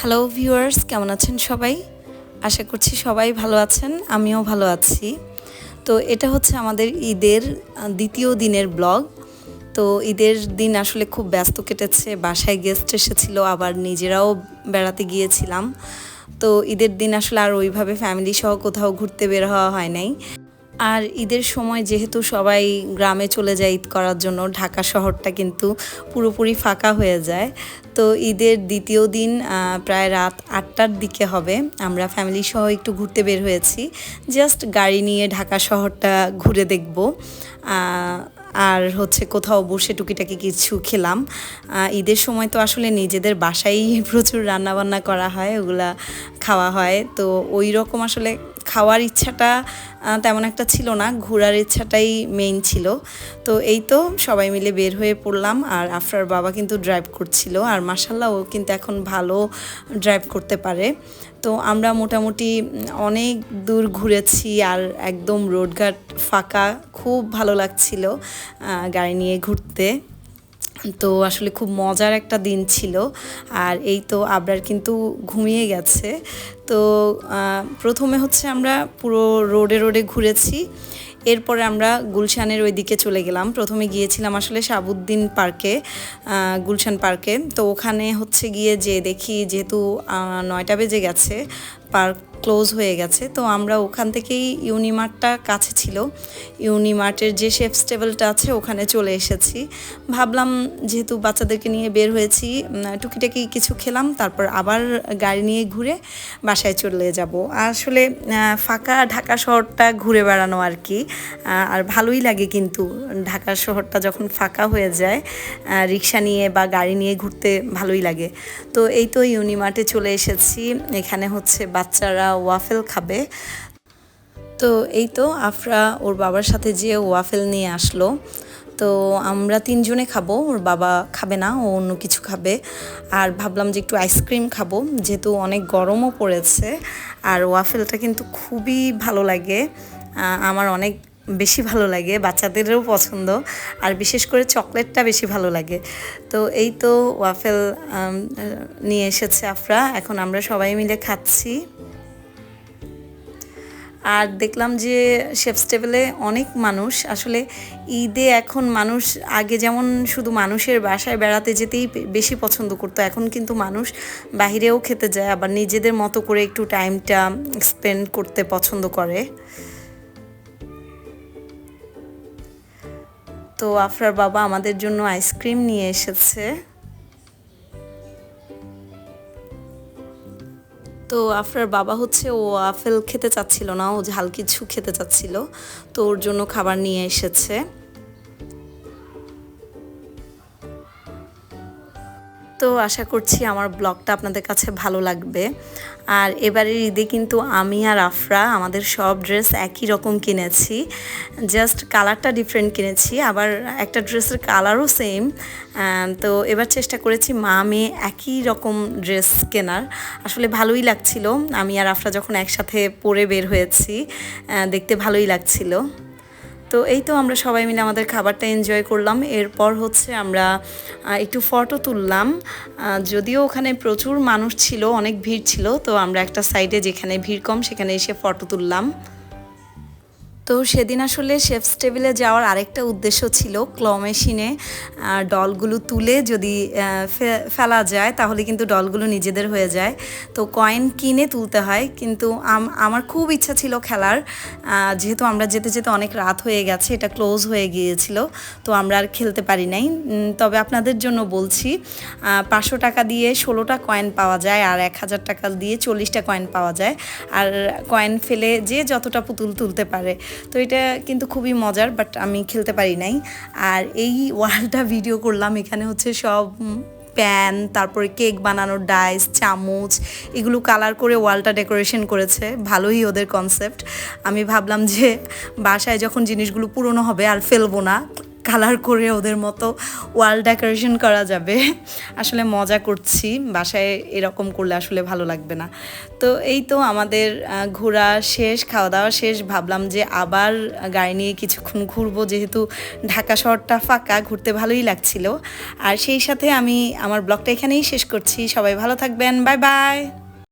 Hello viewers কেমন আছেন সবাই? আশা করছি সবাই ভালো আছেন, আমিও ভালো আছি। তো এটা হচ্ছে আমাদের ঈদের দ্বিতীয় দিনের ব্লগ তো ঈদের দিন আসলে খুব ব্যস্ত কেটেছে, বাসায় গেস্ট এসেছিল, আবার নিজেরাও বেড়াতে গিয়েছিলাম। তো ঈদের দিন আসলে আর ওইভাবে ফ্যামিলি সহ কোথাও ঘুরতে বের হওয়া হয় নাই। আর ঈদের সময় যেহেতু সবাই গ্রামে চলে যায় ঈদ করার জন্য, ঢাকা শহরটা কিন্তু পুরোপুরি ফাঁকা হয়ে যায়। তো ঈদের দ্বিতীয় দিন প্রায় রাত আটটার দিকে হবে। আমরা ফ্যামিলি সহ একটু ঘুরতে বের হয়েছি। জাস্ট গাড়ি নিয়ে ঢাকা শহরটা ঘুরে দেখব। আর হচ্ছে কোথাও বসে টুকিটাকি কিছু খেলাম। ঈদের সময় তো আসলে নিজেদের বাসায় প্রচুর রান্নাবান্না করা হয়, ওগুলা খাওয়া হয়। তো ওই রকম আসলে খাওয়ার ইচ্ছাটা তেমন একটা ছিল না, ঘোরার ইচ্ছাটাই মেইন ছিল। তো এই তো সবাই মিলে বের হয়ে পড়লাম আর আফরার বাবা কিন্তু ড্রাইভ করছিল আর মাসাল্লাহ ও কিন্তু এখন ভালো ড্রাইভ করতে পারে। তো আমরা মোটামুটি অনেক দূর ঘুরেছি আর একদম রোডঘাট ফাঁকা, খুব ভালো লাগছিল গাড়ি নিয়ে ঘুরতে। তো আসলে খুব মজার একটা দিন ছিল। আর এই তো আবরার কিন্তু ঘুমিয়ে গেছে। তো প্রথমে হচ্ছে আমরা পুরো রোডে রোডে ঘুরেছি। এরপরে আমরা গুলশানের ওই দিকে চলে গেলাম। প্রথমে গিয়েছিলাম আসলে সাবুদ্দিন পার্কে গুলশান পার্কে। তো ওখানে হচ্ছে গিয়ে যে দেখি যেহেতু নয়টা বেজে গেছে, পার্ক ক্লোজ হয়ে গেছে। তো আমরা ওখান থেকেই ইউনিমার্টটা কাছে ছিল। ইউনিমার্টের যে শেফ স্টেবলটা আছে, ওখানে চলে এসেছি। ভাবলাম যেহেতু বাচ্চাদেরকে নিয়ে বের হয়েছি টুকিটাকি কিছু খেলাম, তারপর আবার গাড়ি নিয়ে ঘুরে বাসায় চলে যাব। আসলে ফাঁকা ঢাকা শহরটা ঘুরে বেড়ানো আর কি। আর ভালোই লাগে কিন্তু ঢাকা শহরটা যখন ফাঁকা হয়ে যায় রিক্সা নিয়ে বা গাড়ি নিয়ে ঘুরতে ভালোই লাগে। তো এই তো ইউনিমার্টে চলে এসেছি। এখানে হচ্ছে বাচ্চারা ওয়াফেল খাবে। তো এই তো আফরা ওর বাবার সাথে যেয়ে ওয়াফেল নিয়ে আসলো। তো আমরা তিনজনে খাব, ওর বাবা খাবে না, ও অন্য কিছু খাবে। আর ভাবলাম যে একটু আইসক্রিম খাব, যেহেতু অনেক গরমও পড়েছে। আর ওয়াফেলটা কিন্তু খুবই ভালো লাগে। আমার অনেক বেশি ভালো লাগে, বাচ্চাদেরও পছন্দ। আর বিশেষ করে চকলেটটা বেশি ভালো লাগে। তো এই তো ওয়াফেল নিয়ে এসেছে আফরা। এখন আমরা সবাই মিলে খাচ্ছি। আর দেখলাম যে শেফস টেবিলে অনেক মানুষ। আসলে ঈদে এখন মানুষ আগে যেমন শুধু মানুষের বাসায় বেড়াতে যেতেই বেশি পছন্দ করতো, এখন কিন্তু মানুষ বাহিরেও খেতে যায়, আবার নিজেদের মতো করে একটু টাইমটা স্পেন্ড করতে পছন্দ করে। তো আফরার বাবা আমাদের জন্য আইসক্রিম নিয়ে এসেছে। তো আফরার বাবা হচ্ছে ও আপেল খেতে চাচ্ছিল না, ও ঝাল কিছু খেতে চাচ্ছিল। তো ওর জন্য খাবার নিয়ে এসেছে। তো আশা করছি আমার ব্লগটা আপনাদের কাছে ভালো লাগবে। আর এবারের ঈদে কিন্তু আমি আর আফরা আমাদের সব ড্রেস একই রকম কিনেছি। জাস্ট কালারটা ডিফারেন্ট কিনেছি, আবার একটা ড্রেসের কালারও সেম। তো এবার চেষ্টা করেছি মা মেয়ে একই রকম ড্রেস কেনার। আসলে ভালোই লাগছিল। আমি আর আফরা যখন একসাথে পরে বের হয়েছি দেখতে ভালোই লাগছিল। তো এই তো আমরা সবাই মিলে আমাদের খাবারটা এনজয় করলাম। এরপর হচ্ছে আমরা একটু ফটো তুললাম। যদিও ওখানে প্রচুর মানুষ ছিল, অনেক ভিড় ছিল, তো আমরা একটা সাইডে যেখানে ভিড় কম, সেখানে এসে ফটো তুললাম। তো সেদিন আসলে শেফস টেবিলে যাওয়ার আরেকটা উদ্দেশ্য ছিল ক্ল মেশিনে ডলগুলো তুলে যদি ফেলা যায় তাহলে কিন্তু ডলগুলো নিজেদের হয়ে যায়। তো কয়েন কিনে তুলতে হয়, কিন্তু আম- আমার খুব ইচ্ছা ছিল খেলার। যেহেতু আমরা যেতে যেতে অনেক রাত হয়ে গেছে, এটা ক্লোজ হয়ে গিয়েছিল, তো আমরা আর খেলতে পারি নাই। তবে আপনাদের জন্য বলছি পাঁচশো টাকা দিয়ে ষোলোটা কয়েন পাওয়া যায় আর এক হাজার টাকা দিয়ে চল্লিশটা কয়েন পাওয়া যায়। আর কয়েন ফেলে যে যতটা পুতুল তুলতে পারে তো এটা কিন্তু খুবই মজার বাট আমি খেলতে পারি নাই। আর এই ওয়ালটা ভিডিও করলাম, এখানে হচ্ছে সব প্যান, তারপরে কেক বানানোর ডাইস চামচ, এগুলো কালার করে ওয়ালটা ডেকোরেশন করেছে। ভালোই ওদের কনসেপ্ট আমি ভাবলাম যে বাসায় যখন জিনিসগুলো পুরনো হবে আর ফেলব না কালার করে ওদের মতো ওয়াল ডেকোরেশন করা যাবে। আসলে মজা করছি, বাসায় এরকম করলে আসলে ভালো লাগবে না। তো এই তো আমাদের ঘোরা শেষ, খাওয়া দাওয়া শেষ, ভাবলাম যে আবার গাড়ি নিয়ে কিছুক্ষণ ঘুরবো, যেহেতু ঢাকা শহরটা ফাঁকা, ঘুরতে ভালোই লাগছিল। আর সেই সাথে আমি, আমার ব্লগটা এখানেই শেষ করছি। সবাই ভালো থাকবেন বাই বাই